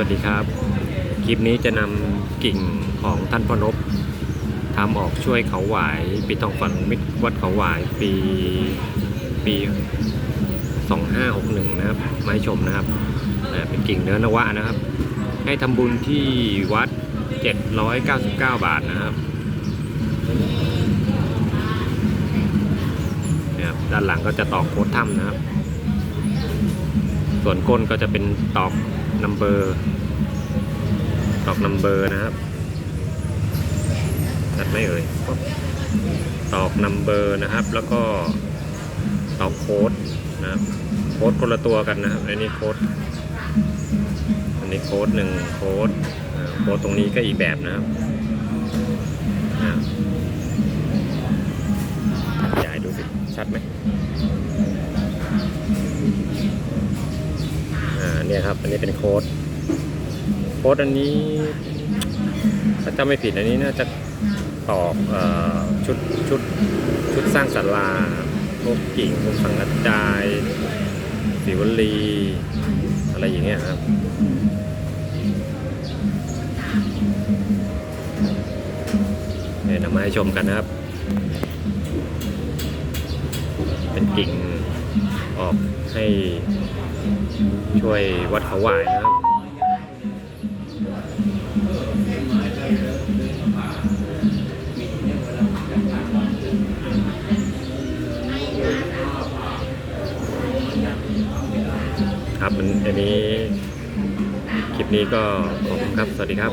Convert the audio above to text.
วัสดีครับ คลิปนี้จะนำกิ่งของท่านพนบทำออกช่วยเขาหวายปีทองฝันมิตรวัดเขาหวายปีปี 2561 นะครับมาให้ชมนะครับ เป็นกิ่งเนื้อนวะนะครับ ให้ทำบุญที่วัด 799 บาทนะครับนี่ยครับ ด้านหลังก็จะตอกโคดถ้ำนะครับ ส่วนก้นก็จะเป็นตอก นัมเบอร์ตอกนัมเบอร์นะครับชัดไหมเอ่ยตอกนัมเบอร์นะครับ แล้วก็ตอกโค้ดนะครับโค้ดคนละตัวกันนะครับอันนี้โค้ดอันนี้โค้ดหนึ่งโค้ดโค้ดตรงนี้ก็อีกแบบนะครับขยายดูสิ ชัดไหม เนี่ยครับ อันนี้เป็นโค้ดโค้ดอันนี้ถ้าจำไม่ผิดอันนี้น่าจะตอกออชุดชุดชุดสร้างศาลาพวกกิ่งพวกสังกัจจายสิวลี อะไรอย่างเงี้ยครับเดี๋ยวนำมาให้ชมกันนะครับ เป็นกิ่ง ออกให้ช่วยวัดเขาหวายนะครับครับมันอันนี้คลิปนี้ก็ขอบคุณครับ สวัสดีครับ